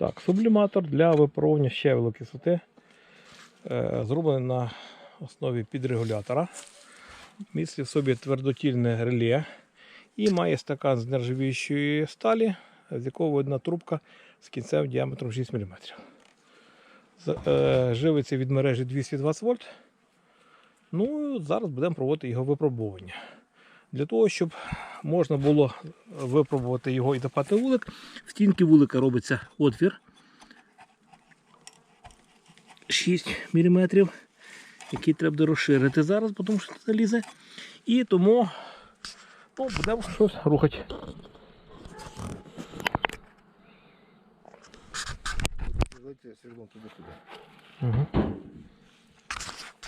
Так, субліматор для випаровування щавелу кислоти. Е, зроблений на основі підрегулятора. Містить в собі твердотільне реле і має стакан з нержавіючої сталі, з якого видна трубка з кінцем діаметром 6 мм. Е, Живиться від мережі 220 вольт. Ну, зараз будемо проводити його випробування. Для того, щоб можна було випробувати його і допати вулик, в стінки вулика робиться отвір 6 мм, який треба розширити зараз, тому що не залізе. І тому ну, будемо щось рухати. Угу.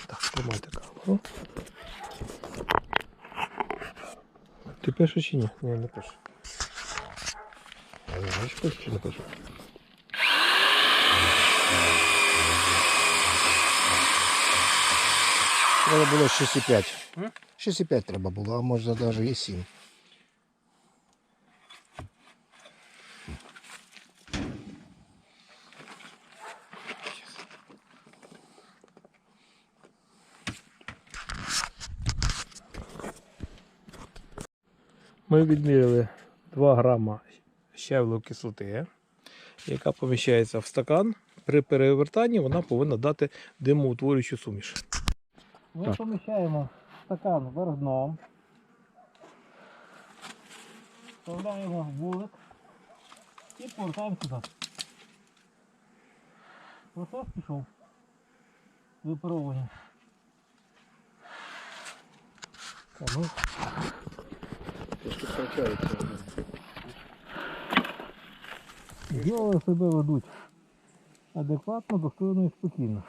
Так, тримайте камеру. Ти пишеш чи ні? Ні, не пишу. А я ж пишу чи не пишу? Треба було 6,5. М? 6,5 треба було, а може навіть і 7. Ми відміряли 2 грама щавелу кислоти, яка поміщається в стакан. При перевертанні вона повинна дати димоутворюючу суміш. Ми Так. поміщаємо стакан вверх дном. Вставляємо в вулик і повертаємо сюди. Процес пішов. Випаровування. Бджоли себе ведуть адекватно, достойно і спокійно.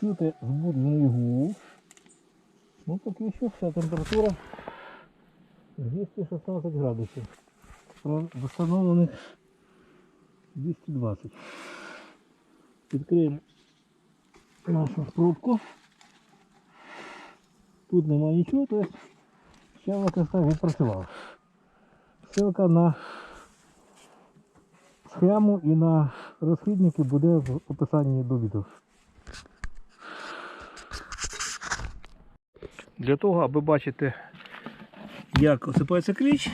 Чути збуджений гул. Ну поки що вся температура 216 градусів. Встановлених 220. Відкриємо нашу пробку. Тут немає нічого, то щелка так відпрацювала. Ссылка на схему і на розхідники буде в описанні до відео. Для того, аби бачити, як осипається кліч,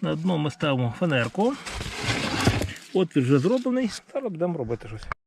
на дно ми ставимо фанерку. Отвір вже зроблений, зараз будемо робити щось.